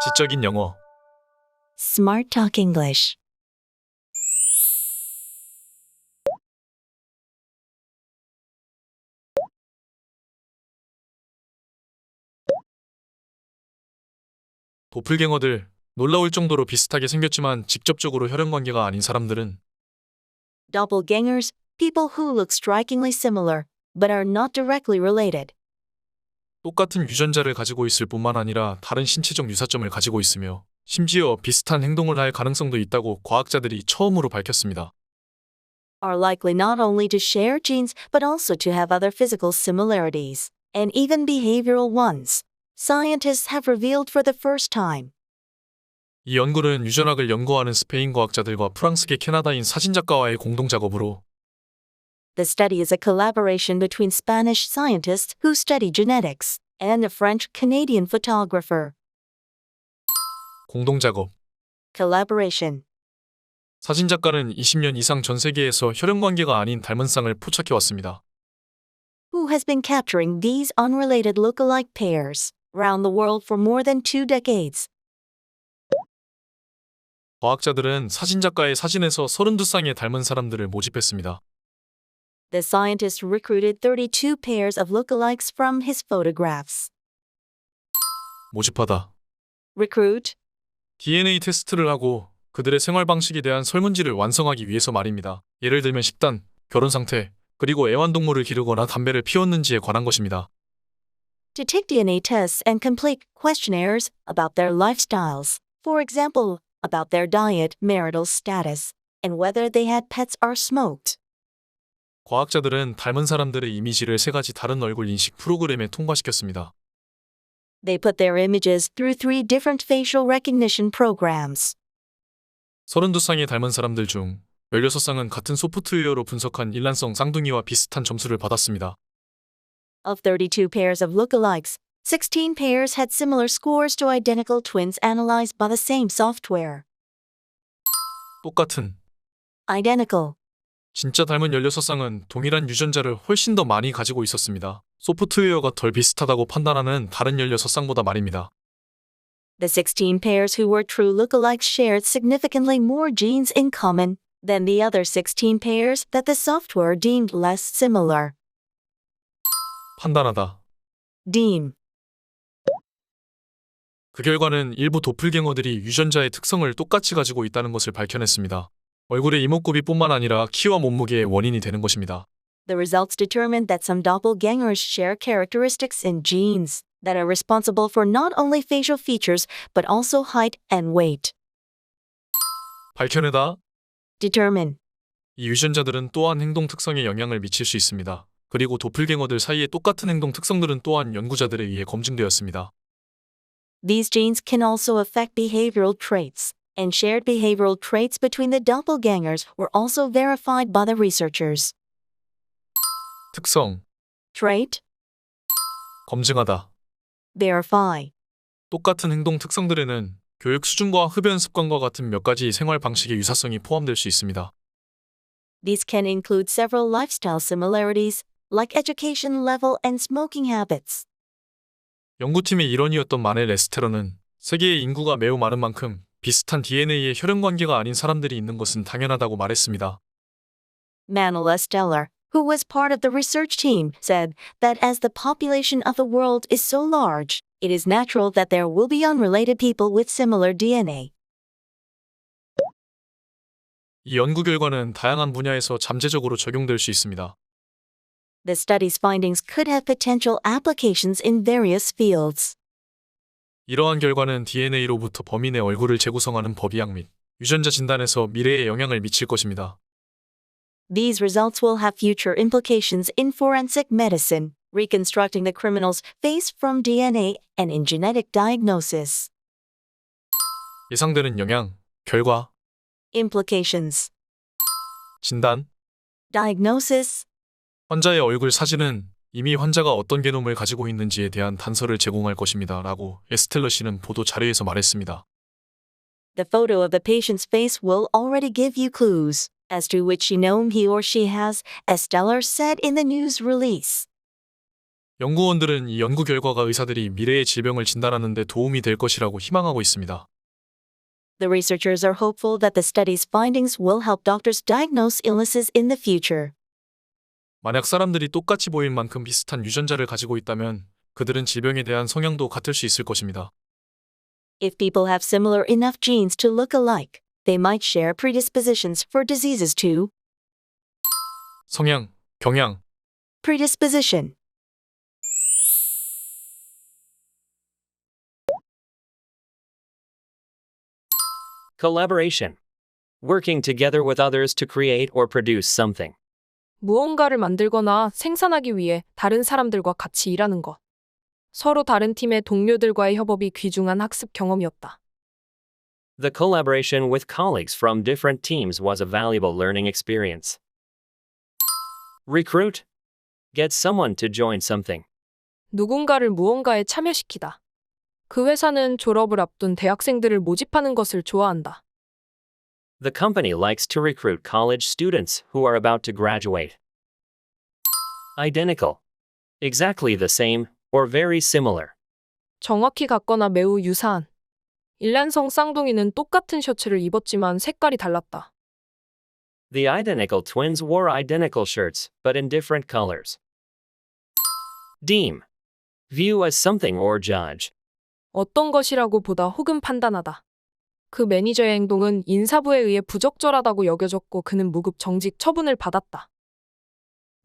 지적인 영어. Smart Talk English. 도플갱어들 놀라울 정도로 비슷하게 생겼지만 직접적으로 혈연 관계가 아닌 사람들은 Doppelgangers, people who look strikingly similar, but are not directly related. 똑같은 유전자를 가지고 있을 뿐만 아니라 다른 신체적 유사점을 가지고 있으며 심지어 비슷한 행동을 할 가능성도 있다고 과학자들이 처음으로 밝혔습니다. Are likely not only to share genes, but also to have other physical similarities, and even behavioral ones. Scientists have revealed for the first time. 이 연구는 유전학을 연구하는 스페인 과학자들과 프랑스계 캐나다인 사진작가와의 공동 작업으로 The study is a collaboration between Spanish scientists who study genetics and a French Canadian photographer. 공동 작업. Collaboration. 사진 작가는 20년 이상 전 세계에서 혈연 관계가 아닌 닮은 쌍을 포착해 왔습니다. who has been capturing these unrelated look-alike pairs around the world for more than two decades. 과학자들은 사진 작가의 사진에서 32쌍의 닮은 사람들을 모집했습니다. The scientist recruited 32 pairs of lookalikes from his photographs. 모집하다. Recruit, DNA 테스트를 하고 그들의 생활 방식에 대한 설문지를 완성하기 위해서 말입니다. 예를 들면 식단, 결혼 상태, 그리고 애완동물을 기르거나 담배를 피웠는지에 관한 것입니다. to take DNA tests and complete questionnaires about their lifestyles. For example, about their diet, marital status, and whether they had pets or smoked. 과학자들은 닮은 사람들의 이미지를 세 가지 다른 얼굴 인식 프로그램에 통과시켰습니다. They put their images through three different facial recognition programs. 32쌍의 닮은 사람들 중 16쌍은 같은 소프트웨어로 분석한 일란성 쌍둥이와 비슷한 점수를 받았습니다. Of 32 pairs of lookalikes, 16 pairs had similar scores to identical twins analyzed by the same software. 똑같은 Identical. 진짜 닮은 16쌍은 동일한 유전자를 훨씬 더 많이 가지고 있었습니다. 소프트웨어가 덜 비슷하다고 판단하는 다른 16쌍보다 말입니다. The 16 pairs who were true lookalikes shared significantly more genes in common than the other 16 pairs that the software deemed less similar. 판단하다. Deem. 그 결과는 일부 도플갱어들이 유전자의 특성을 똑같이 가지고 있다는 것을 밝혀냈습니다. 얼굴의 이목구비뿐만 아니라 키와 몸무게의 원인이 되는 것입니다. The results determined that some doppelgangers share characteristics in genes that are responsible for not only facial features but also height and weight. 밝혀내다. Determine. 이 유전자들은 또한 행동 특성에 영향을 미칠 수 있습니다. 그리고 도플갱어들 사이의 똑같은 행동 특성들은 또한 연구자들에 의해 검증되었습니다. These genes can also affect behavioral traits, and shared behavioral traits between the doppelgangers were also verified by the researchers. 특성. Trait, 검증하다. verify. 똑같은 행동 특성들에는 교육 수준과 흡연 습관과 같은 몇 가지 생활 방식의 유사성이 포함될 수 있습니다. These can include several lifestyle similarities, like education level and smoking habits. 연구팀의 일원이었던 마넬 레스테러는 세계의 인구가 매우 많은 만큼 비슷한 DNA의 혈연 관계가 아닌 사람들이 있는 것은 당연하다고 말했습니다. Manuel Esteller, who was part of the research team, said that as the population of the world is so large, it is natural that there will be unrelated people with similar DNA. 이 연구 결과는 다양한 분야에서 잠재적으로 적용될 수 있습니다. The study's findings could have potential applications in various fields. 이러한 결과는 DNA로부터 범인의 얼굴을 재구성하는 법의학 및 유전자 진단에서 미래에 영향을 미칠 것입니다. These results will have future implications in forensic medicine, reconstructing the criminal's face from DNA and in genetic diagnosis. 예상되는 영향, 결과, Implications 진단, Diagnosis 환자의 얼굴 사진은 이미 환자가 어떤 게놈을 가지고 있는지에 대한 단서를 제공할 것입니다. 라고 에스텔러 씨는 보도 자료에서 말했습니다. The photo of the patient's face will already give you clues as to which genome he or she has, as Stellar said in the news release. 연구원들은 이 연구 결과가 의사들이 미래의 질병을 진단하는 데 도움이 될 것이라고 희망하고 있습니다. The researchers are hopeful that the study's findings will help doctors diagnose illnesses in the future. 만약 사람들이 똑같이 보일 만큼 비슷한 유전자를 가지고 있다면 그들은 질병에 대한 성향도 같을 수 있을 것입니다. If people have similar enough genes to look alike, they might share predispositions for diseases too. 성향, 경향, Predisposition. Collaboration. Working together with others to create or produce something. 무언가를 만들거나 생산하기 위해 다른 사람들과 같이 일하는 것. 서로 다른 팀의 동료들과의 협업이 귀중한 학습 경험이었다. The collaboration with colleagues from different teams was a valuable learning experience. Recruit. Get someone to join something. 누군가를 무언가에 참여시키다. 그 회사는 졸업을 앞둔 대학생들을 모집하는 것을 좋아한다. The company likes to recruit college students who are about to graduate. Identical. Exactly the same, or very similar. 정확히 같거나 매우 유사한. 일란성 쌍둥이는 똑같은 셔츠를 입었지만 색깔이 달랐다. The identical twins wore identical shirts, but in different colors. Deem. View as something or judge. 어떤 것이라고 보다 혹은 판단하다. 그 매니저의 행동은 인사부에 의해 부적절하다고 여겨졌고 그는 무급 정직 처분을 받았다.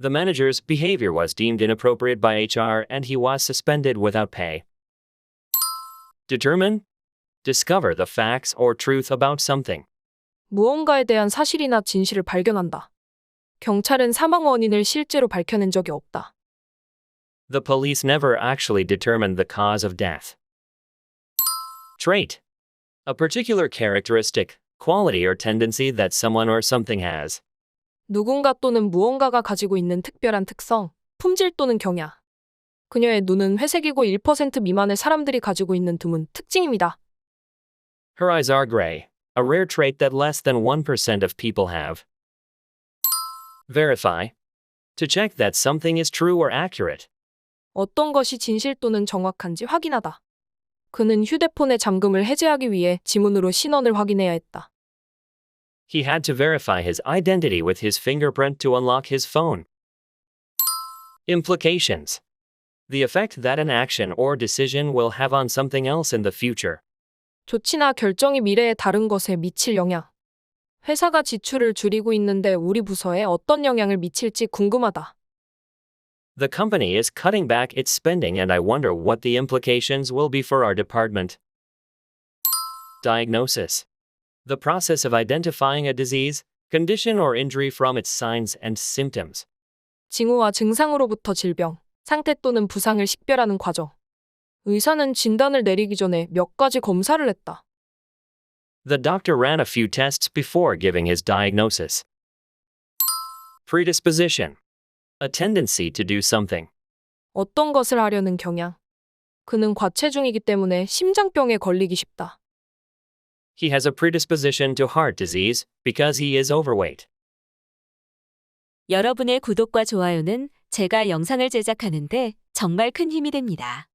The manager's behavior was deemed inappropriate by HR and he was suspended without pay. Determine. Discover the facts or truth about something. 무언가에 대한 사실이나 진실을 발견한다. 경찰은 사망 원인을 실제로 밝혀낸 적이 없다. The police never actually determined the cause of death. Trait. A particular characteristic, quality, or tendency that someone or something has. 누군가 또는 무언가가 가지고 있는 특별한 특성, 품질 또는 경향. 그녀의 눈은 회색이고 1% 미만의 사람들이 가지고 있는 드문 특징입니다. Her eyes are gray, a rare trait that less than 1% of people have. Verify. To check that something is true or accurate. 어떤 것이 진실 또는 정확한지 확인하다. 그는 휴대폰의 잠금을 해제하기 위해 지문으로 신원을 확인해야 했다. He had to verify his identity with his fingerprint to unlock his phone. Implications. The effect that an action or decision will have on something else in the future. 조치나 결정이 미래의 다른 것에 미칠 영향. 회사가 지출을 줄이고 있는데 우리 부서에 어떤 영향을 미칠지 궁금하다. The company is cutting back its spending, and I wonder what the implications will be for our department. Diagnosis The process of identifying a disease, condition, or injury from its signs and symptoms. 징후와 증상으로부터 질병, 상태 또는 부상을 식별하는 과정. 의사는 진단을 내리기 전에 몇 가지 검사를 했다. The doctor ran a few tests before giving his diagnosis. Predisposition A tendency to do something. 어떤 것을 하려는 경향. 그는 과체중이기 때문에 심장병에 걸리기 쉽다. He has a predisposition to heart disease because he is overweight. 여러분의 구독과 좋아요는 제가 영상을 제작하는데 정말 큰 힘이 됩니다.